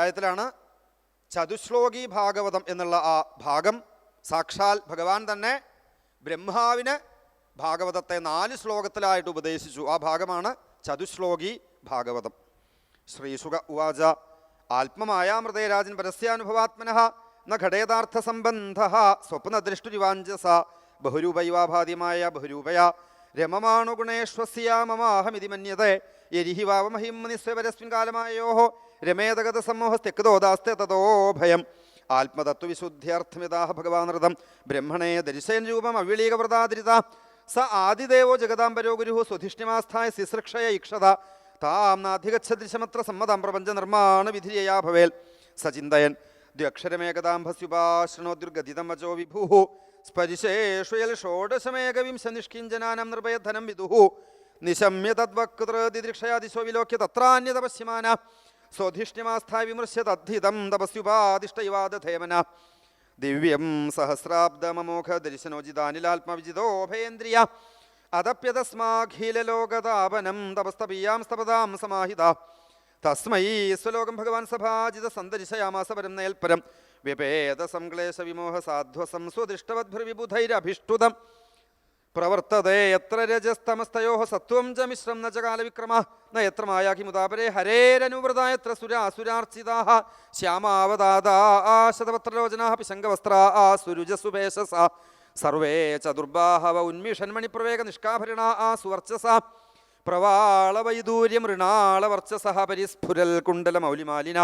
അധ്യായത്തിലാണ് ചതുശ്ലോകി ഭാഗവതം എന്നുള്ള ആ ഭാഗം. സാക്ഷാൽ ഭഗവാൻ തന്നെ ബ്രഹ്മാവിന് ഭാഗവതത്തെ നാല് ശ്ലോകത്തിലായിട്ട് ഉപദേശിച്ചു. ആ ഭാഗമാണ് ചതുശ്ലോകി ഭാഗവതം. ശ്രീസുഖ ഉവാച ആത്മമായാമൃതേ രാജൻ പരസ്യാനുഭവാത്മന ന ഘടേതാർത്ഥ സംബന്ധ സ്വപ്നദൃഷ്ടുരിവാഞ്ചസ ബഹുരൂപൈവാഭാദ്യമായ ബഹുരൂപയ രമമാണു ഗുണേശ്വസ്യ മമാഹമിതി എരിഹിവാവമഹിം നിസ്വരസ്മിൻ കാലമായോ രമേതഗത സമൂഹസ്ത്യക്തോദാസ്തെ തതോ ഭയം. ആത്മതത്വവിശുദ്ധ്യർത്ഥമിതാഹ ഭഗവാനൃതം. ബ്രഹ്മണേ ദരിശയൻ രൂപം അവ്യളീകവ്രതാതിരിത സ ആദിദേവോ ജഗദാംബരോ ഗുരു സ്വധിഷ്ണിമാസ്ഥായ ശുശ്രക്ഷയ ഇക്ഷത താം നാധിഗച്ഛദൃശമത്ര സമ്മതം പ്രപഞ്ച നിർമ്മാണ വിധിയയാ ഭവേൽ. സചിന്തയൻ. ദ്വക്ഷരമേകദാംഭസ്യുപാശ്രണോദ്യുർഗതിതം അജോ വിഭു. സ്പരിശേഷുയൽ ഷോഡശമേകവിംശ നിഷ്കിഞ്ചനാനം നിർഭയധനം വിദുഹു നിശമ്യ തദ്വക്തൃതിദൃക്ഷയാതിശോ വിലോക്യ തത്രാന്യത പശ്യമാന സ്വധിഷ്ണ്യമാസ്ഥായ വിമൃശ്യ തദ്ധിതം തപസ്യുപാദിഷ്ടൈവാദധേമന ദിവ്യം സഹസ്രാബ്ദമമോഘ ദർശനോജിതാനിലാത്മവിജിതോഭയേന്ദ്രിയ അതപ്യതസ്മാഖിലോകതാപനം തപസ്തപീയാം സ്തപതാം സമാഹിത. തസ്മൈ സ്വലോകം ഭഗവാൻ സഭാജിത സന്ദർശയാമാസ പരം നേൽപരം വ്യപേത സംക്ലേശ വിമോഹ സാധ്വസം സ്വദിഷ്ടവദ്ഭിർവിബുധൈരഭിഷ്ടുതം പ്രവർത്തതേ എത്ര രജസ്തമസ്തയോ സത്വം ച മിശ്രം ന ച കാലവിക്രമ ന എത്ര മായാഖി മുതാപരേ ഹരേരനുവൃത എത്ര സുരാസുരാർച്ചിതാ ശ്യാമാവതാദാ ശതപത്രലോചനാ ആ സുരുജസുഭേഷസ സർവേ ചതുർബാഹവ ഉന്മിഷന്മണിപ്രവേഗ നിഷ്കാഭരണ ആ സുവർച്ചസ പ്രവാളവൈദൂര്യമൃണാളവർച്ചസ പരിസ്ഫുരൽ കുണ്ടലമൗലിമാലിന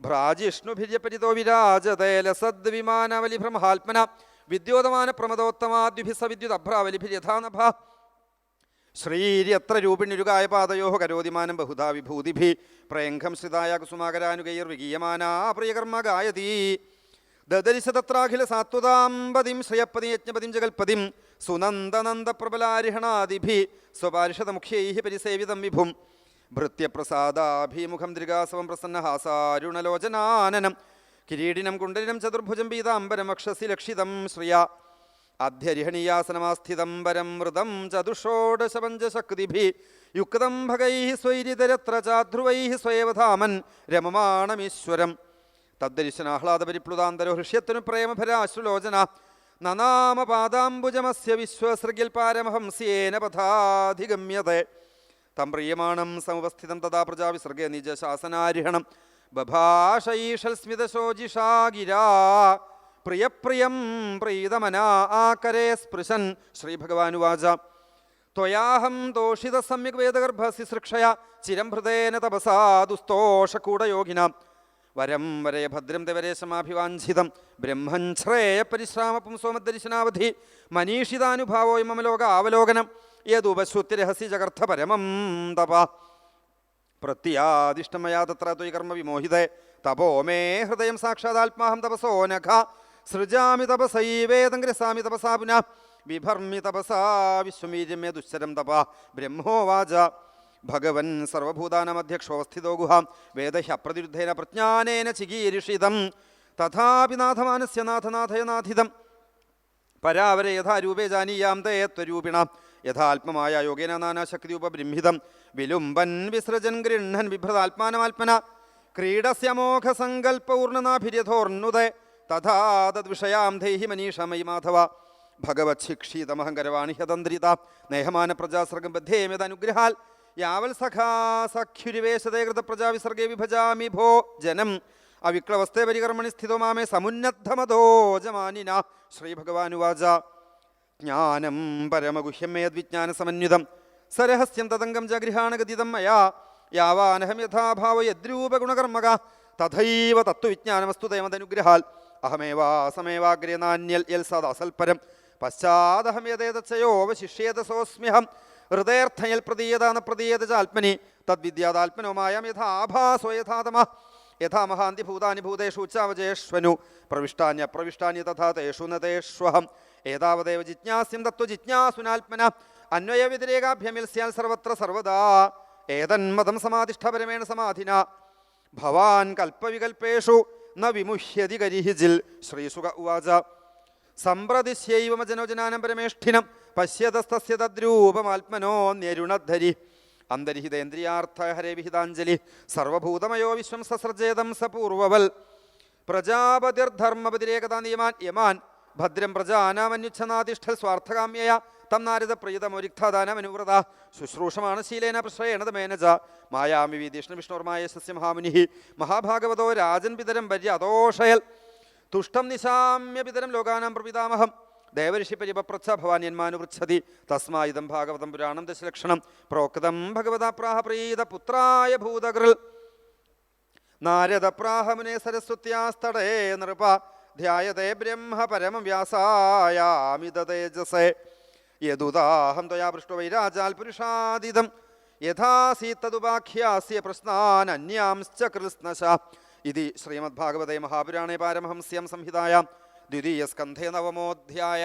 ഭ്രാജിഷ്ണുഭിര്യപരിതോ വിരാജതേ ലസദ്വിമാനവലിഭ്രമഹാത്മന വിദ്യോതമാന പ്രമദോത്തമാദ്യുഭിസ വിദ്യുത് അഭ്രാവലിഭിര്യഥാനഭ ശ്രീര്യത്ര രൂപിണിരുകായ പാതയോ കരോതിമാനം ബഹുധാ വിഭൂതിഭി. പ്രയംഘം ശ്രിതായ കുസുമാകരാനുകൈർവിഗീയമാനാ പ്രിയകർമ്മ ഗായതീ. ദദരിശ തത്രാഖില സാത്വതാംബതിം ശ്രയപ്പതി യജ്ഞപതിം ജഗൽപതിം. സുനന്ദനന്ദപ്രബലാരിഹണാദിഭി. സ്വപാരിഷതമുഖ്യൈ പരിസേവിതം വിഭും. ഭൃത്യപ്രസാദാഭിമുഖം ദൃഗാസവം പ്രസന്നഹാസാരുണലോചനാനനം. കിരീടിനം കുണ്ടലിനം ചതുർഭുജം പീതാംബരം വക്ഷസി ലക്ഷിതം ശ്രിയ. അധ്യരിഹണീയാസനമാസ്ഥിതം പരം മൃതം ചതുഷോഡശപഞ്ചശക്തിഭി. യുക്തം ഭഗൈ സ്വൈരിതരത്ര ചാധ്രുവൈ സ്വയവധാമൻ രമമാണമീശ്വരം. തദ്ദരിശനാഹ്ലാദപരിപ്ലുതാന്തരോ ഹൃഷ്യത്തിനു പ്രേമഭരാശ്രുലോചന. നനാമ പാദാംബുജമസ്യ വിശ്വസൃഗിൽ പാരമഹംസ്യേന പഥാധിഗമ്യത. തം പ്രിയമാണം സമുപസ്ഥിതം തഥാ പ്രജാവിസർഗേ നിജശാസനാരിഹണം. ബഭാഷൈഷൽ സ്മിതശോജിഷാ ഗിരാ പ്രിയപ്രിയം പ്രീതമനാ ആകരേ സ്പൃശൻ ശ്രീഭഗവാനുവാച. ത്വയാഹം ദോഷിത സമ്യക് വേദഗർഭസിസൃക്ഷയ ചിരം ഹൃദയന തപസാ വരം വരേ ഭദ്രം തവരേശമാഭിവാഞ്ചിതം ബ്രഹ്മൻ ശ്രേയ പരിശ്രാമ പുംസോമദർശനാവധി മനീഷിതാനുഭാവോ മമലോക അവലോകനം യദുപശ്രുത്തിരഹസി ജഗർത്ഥ പരമം തപ. പ്രത്യാദിഷ്ടമയാ തത്ര ത്വയി വിമോഹിതേ. തപോ മേ ഹൃദയം സാക്ഷാദാത്മാഹം തപസോ നഖ. സൃജാമി തപസൈവേദം ഗ്രസാമി തപസാ പുന. വിഭർമ്മി തപസാ വിശ്വമീര്യമേ ദുശ്ചരം തപ. ബ്രഹ്മോവാച ഭഗവൻ സർവഭൂതാനമധ്യക്ഷോസ്ഥിതോ ഗുഹ. വേദഹ്യപ്രതിരുദ്ധേന പ്രജ്ഞാനേന ചികീരിഷിതം. തഥാപി നാഥമാനസ്യ നാഥനാഥയനാഥിതം പരാവരെ യഥാരൂപേ ജാനീയാം തേ ത്വരൂപിണ യഥാത്മമായ യോഗേന നാനാശക്തി ഉപബ്രംഹിതം വിലുംബൻ വിസൃജൻ ഗൃഹൻ ബിഭ്രതാത്മാനമാത്മന ക്രീഡസ്യമോഘ സങ്കല്പൂർണനാഭിര്യഥോർന്നുദേ തഥാ തദ്വിഷയാം ധൈഹി മനീഷമയി മാധവ. ഭഗവത്ശിക്ഷീതമഹങ്കരവാണി ഹതന്ത്രിത. നേഹമാന പ്രജാസർഗം ബദ്ധേമ്യതനുഗ്രഹാൽ യാവൽ സഖാ സഖ്യുരിവേശതേ കൃത പ്രജാവിസർഗേ വിഭജാമി ഭോ ജനം. അവിക്ലവസ്തേ പരികർമ്മണി സ്ഥിതോ മാമേ. സമുന്നദ്ധമതോ ജമാനിന. ശ്രീഭഗവാനുവാച. ജ്ഞാനം പരമഗുഹ്യം മേദ്വിജ്ഞാന സമന്വിതം സരഹസ്യം തതംഗം ജഗൃഹാണഗതിതം മയാ. യാവാനഹം യഥാഭാവ യദ്രൂപഗുണകർമ്മക. തഥൈവ തത്വവിജ്ഞാനമസ്തുതയമതനുഗ്രഹാൽ അഹമേവാസമേവാഗ്രേ നാന്യൽ യൽ സദാസൽപരം. പശ്ചാദഹം യഥേതച്ചയോവശിഷ്യേത സോസ്മ്യഹം. ഹൃദയർത്ഥയൽ പ്രതീയത ന പ്രതീയത ച ആത്മനി തദ്വിദ്യാതാത്മനോ മായം യഥാഭാസോ യഥാതമ യഥാ മഹാന്തി ഭൂതാനി ഭൂതേഷു ഉച്ചാവജേഷ്വനു പ്രവിഷ്ടാന്യ പ്രവിഷ്ടാന്യ തഥാ തേഷു ന ജിജ്ഞാസ്യം തത്വ ജിജ്ഞാസുനാത്മന അന്വയ വ്യതിരേകാഭ്യമിൽ സ്യാൽ സർവത്ര സർവദാ ഏതന്മതം സമാധിഷ്ഠപരമേണ സമാധിന. ഭവാൻ കൽപ്പവികൽപ്പേഷു ന വിമുഹ്യതി കരിഹിജിൽ ശ്രീസുഖ ഉവാച സമ്പ്രതിശ്യൈവമജനോജനാനം പരമേഷ്ഠിനം പശ്യതസ്തസ്യ തദ്രൂപമാത്മനോ ന്യരുണദ്ധരി. അന്തരിഹിതേന്ദ്രിയാർത്ഥ ഹരേ വിഹിതാഞ്ജലി സർവഭൂതമയോ വിശ്വം സസർജേതം സപൂർവവൽ പ്രജാപതിർധർമ്മപതിരേകതാ നിയമാൻ യമാൻ ഭദ്രം പ്രജ ആനാമന്യുച്ഛനാധിഷ്ഠ സ്വാർത്ഥകാമ്യയ. തം നാരദ പ്രീതമൊരിക്താദാനമനുവ്രത ശുശ്രൂഷമാണ് ശീലേന പ്രശ്രയേണത് മേനജ. മായാമി വിധീഷ്ണ വിഷ്ണുർമായ സസ്യമഹാമുനി മഹാഭാഗവതോ രാജൻ പിതരം വര്യ അതോഷയൽ. തുഷ്ടം നിശാമ്യ പിതരം ലോകാനാം പ്രപിതാമഹം. ദേവഋഷി പരിപപ്രച്ഛ ഭവാന്യന്മാനുപൃച്ഛതി തസ്മായിതം ഭാഗവതം പുരാണം ദശലക്ഷണം. പ്രോക്തം ഭഗവതാപ്രാഹ പ്രീത പുത്രായ ഭൂതകൃൽ. നാരദ പ്രാഹമുനെ സരസ്വത്യാസ്തടേ നൃപ. ധ്യായതേ ബ്രഹ്മ പരമം വ്യാസായാമിത തേജസേ. യദുദാഹം ത്വയാ പൃഷ്ട വൈരാജാൽ പുരുഷാദിതം. യഥാസീത്തതുപാഖ്യാസ്യ പ്രശ്നാനന്യാംശ്ച കൃത്സ്നശ. ഇതി ശ്രീമദ്ഭാഗവതേ മഹാപുരാണേ പാരമഹംസ്യം സംഹിതായ. ദ്വിതീയസ്കന്ധേ നവമോധ്യായ.